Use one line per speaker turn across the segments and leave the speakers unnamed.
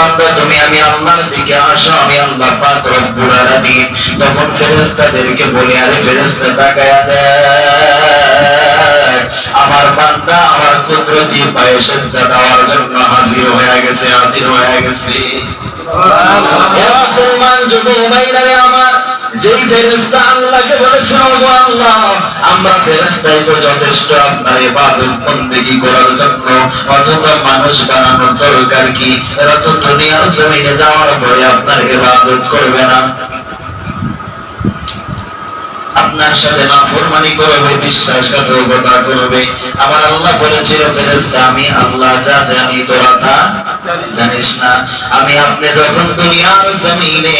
বান্দা তুমি আমি আল্লাহর দিকে আসো আমি আল্লাহ পাক রব্বুল আলামিন। তখন ফেরেশতাদেরকে বলে আরে ফেরেশতা তাকায়া দেখ। আমার বান্দা আমার কুদরতি পায়ে সেজদা দেওয়ার জন্য হাজির হয়ে গেছে হাজির হয়ে গেছে। মুসলমান যুবক ভাইরা যেই ফেরেশতা আল্লাহকে বলেছিল আল্লাহ, আমরা ফেরেশতাই তো যথেষ্ট আপনার ইবাদত বন্দেগী করার জন্য। অযথা মানুষ বানানোর দরকার কি? এরা তো দুনিয়ার জমিনে যাওয়ার পরে আপনার ইবাদত করবে না। আপনার সাথে না ফরমানি করবে, বিশ্বাসঘাতকতা করবে। আমার আল্লাহ বলেছিল আমি আল্লাহ, যা জানি তোরা তা জানিস না। আমি আপনি যখন দুনিয়ার জমিনে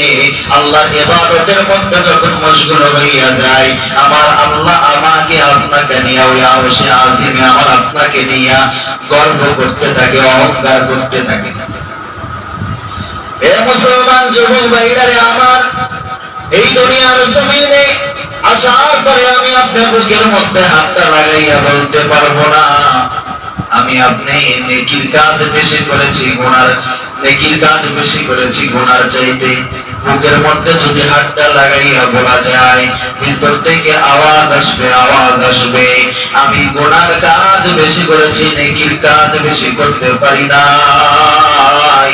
আল্লাহর ইবাদতের মধ্যে যখন মশগুল হইয়া যাই, আমার আল্লাহ আমাকে আপনাকে নিয়ে, ওই আরশে আজিমে আমার আপনাকে নিয়ে গর্ব করতে থাকে, অহংকার করতে থাকে। এ মুসলমান যুবক ভাইরারে আমার আসার পরে আমি আপনার বুকের মধ্যে হাতটা লাগাইয়া বলতে পারব না। আমি আপনি নেকির কাজ বেশি করেছি, গোনার নেকির কাজ বেশি করেছি, গোনার চাইতে বুকের মধ্যে যদি হাতটা লাগাইয়া বলা যায়, ভিতর থেকে আওয়াজ আসবে আওয়াজ আসবে। আমি গোনার কাজ বেশি করেছি, নেকির কাজ বেশি করতে পারি নাই।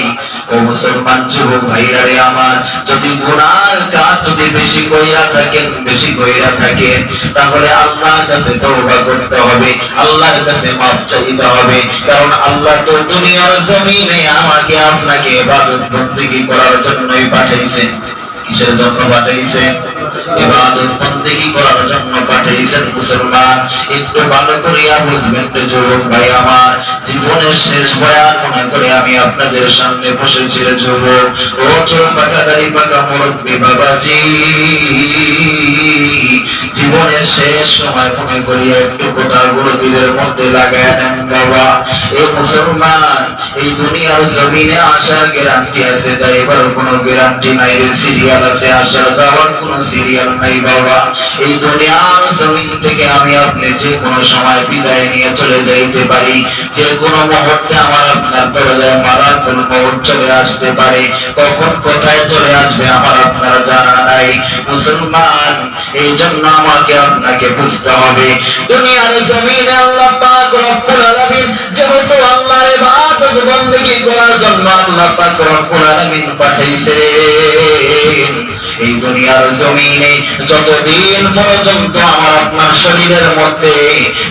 ও মুসলমান যুবক ভাইরা রে আমার, যদি গুনার কাজ যদি বেশি কইরা থাকেন, বেশি কইরা থাকেন, তাহলে আল্লাহর কাছে তওবা করতে হবে, আল্লাহর কাছে মাফ চাইতে হবে। কারণ আল্লাহ তো দুনিয়ার জমিনে আমাকে আপনাকে ইবাদত বন্দেগী করার জন্যই পাঠাইছেন। কিসের জন্য পাঠাইছেন ইবাদত বন্দেগী করার জন্য পাঠাইছেন মুসলমান। একটু ভালো করিয়া বুঝবেন তো যুবক ভাই আমার, জীবনের শেষ বয়ান মনে করে আমি আপনাদের সামনে বসেছি যুবক। ও চোখ পাকা, দাড়ি পাকা, মুরব্বী বাবাজি। জীবনের শেষ সময় মনে করি একটু কথাগুলো দিলের মধ্যে লাগায় দেন বাবা। এ মুসলমান, এই দুনিয়ার জমিনে আসার গ্যারান্টি আছে তাই এবার কোনো গ্যারান্টি নাই রে। সিরিয়াল আছে, আসার যাওয়ার কোনো কোথায় চলে আসবে আমার আপনার জানা নাই। মুসলমান, এই জন্য আমাকে আপনাকে বুঝতে হবে। দুনিয়ার জমিনে আল্লাহ পাক রব্বুল করার জন্য আল্লাহ পাক রব্বুল আলামিন পাঠাইছেন। এই দুনিয়ার জমিনে যতদিন পর্যন্ত আমার আপনার শরীরের মধ্যে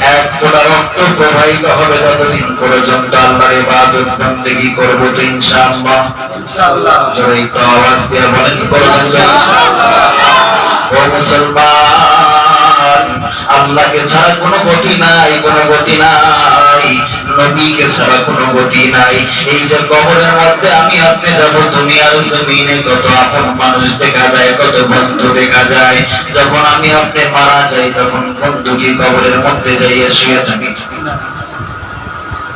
এক ফোঁটা রক্ত প্রবাহিত হবে ততদিন পর্যন্ত আল্লাহর ইবাদত বندگی করব তো ইনশাআল্লাহ।
ইনশাআল্লাহ।
জোরে একটু আওয়াজ দিয়ে বলেন করব ইনশাআল্লাহ। ও মুসলমান আল্লাহকে ছাড়া কোনো গতি নাই কোনো গতি নাই। নবীকে ছাড়া কোনো গতি নাই। এই যে কবরের মধ্যে আমি আপনি যাব, দুনিয়ার জমিনে কত আপন মানুষ দেখা যায়, কত বন্ধু দেখা যায়। যখন আমি আপনি মারা যাই, তখন বন্ধু কি কবরের মধ্যে যাইয়া শুয়ে থাকি?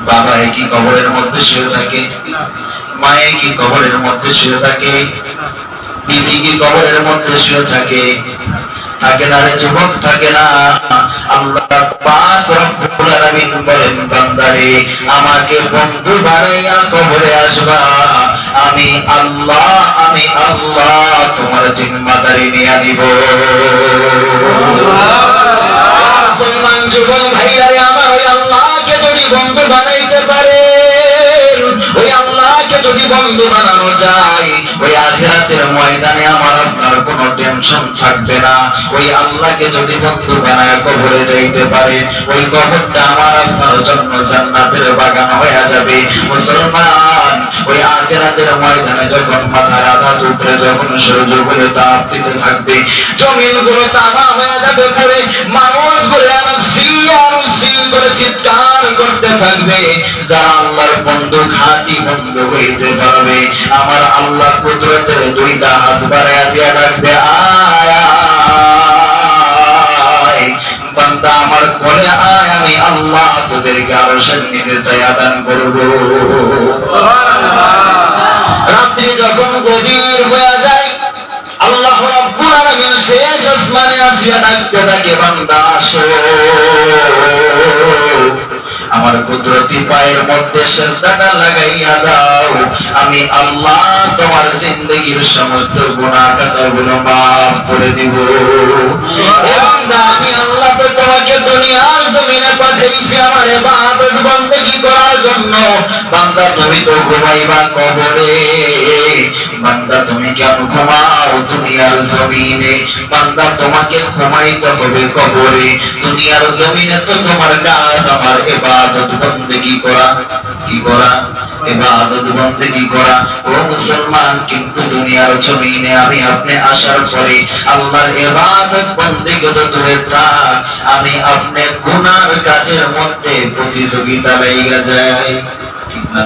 বাবা কি কবরের মধ্যে শুয়ে থাকে? মায়ে কি কবরের মধ্যে শুয়ে থাকে? বিবি কি কবরের মধ্যে শুয়ে থাকে? থাকে না রে যুবক, থাকে না। আল্লাহ পাক রব্বুল আলামিন বলেন বান্দারে আমাকে বন্ধু বানাইয়া কবরে আসবা। আমি আল্লাহ আমি আল্লাহ তোমার জিম্মাদারি নিয়ে দিব সম্মান যুবক ভাইয়ারে আমার ওই আল্লাহকে যদি বন্ধু বানাইতে টেনশন থাকবে না। ওই আল্লাহকে যদি বন্ধু বানায় কবরে যাইতে পারে, ওই কবরটা আমার আপনার জন্য জান্নাতের বাগান হয়ে যাবে। মুসলমান, ওই আখিরাতের ময়দানে যখন মাথার আঘাত উপরে যখন সূর্যগুলো তাপ দিতে থাকবে জমিনগুলো তামা হয়ে যাবে পরে মানুষ করে আনসি আনসি করে চিৎকার থাকবে, যারা আল্লাহর বন্ধু, খাঁটি বন্ধু হইতে পারবে। আমার আল্লাহ কুদরতের দুইটা হাত বাড়াইয়া দিয়া ডাকবে আমার কোলে, আয়, আমি আল্লাহ তোদেরকে আরও নিচে দান করব। রাত্রি যখন গভীর হয়ে যায়, আল্লাহ রাব্বুল আলামিন শেষ আসমানে আসিয়া ডাকতে থাকে, বান্দা আসো। আমার কুদরতি পায়ের মধ্যে সেজদাটা লাগাইয়া দাও। আমি আল্লাহ তোমার জিন্দগির সমস্ত গুণা কথা গুলো মাফ করে দিব। আমি আল্লাহ তো তোমাকে দুনিয়ার জমিনে পাঠিয়েছি, আমার ইবাদত বন্ধ বান্দা, তুমি তো ঘুমাইবা কবরে। বান্দা, তুমি কেন ঘুমাও দুনিয়ার জমিনে? বান্দা, তোমাকে ঘুমাইতে হবে কবরে। দুনিয়ার জমিনে তো তোমার কাজ, আমার এবাদত বন্দেগি করা। কি করা? এবাদত করা। ও মুসলমান, কিন্তু দুনিয়ার জমিনে আমি আপনি আসার পরে আল্লাহর এবাদত বন্দেগত দূরে তা আমি আপনার গুনার কাজের মধ্যে প্রতিযোগিতা লেগে যায়। ঠিক না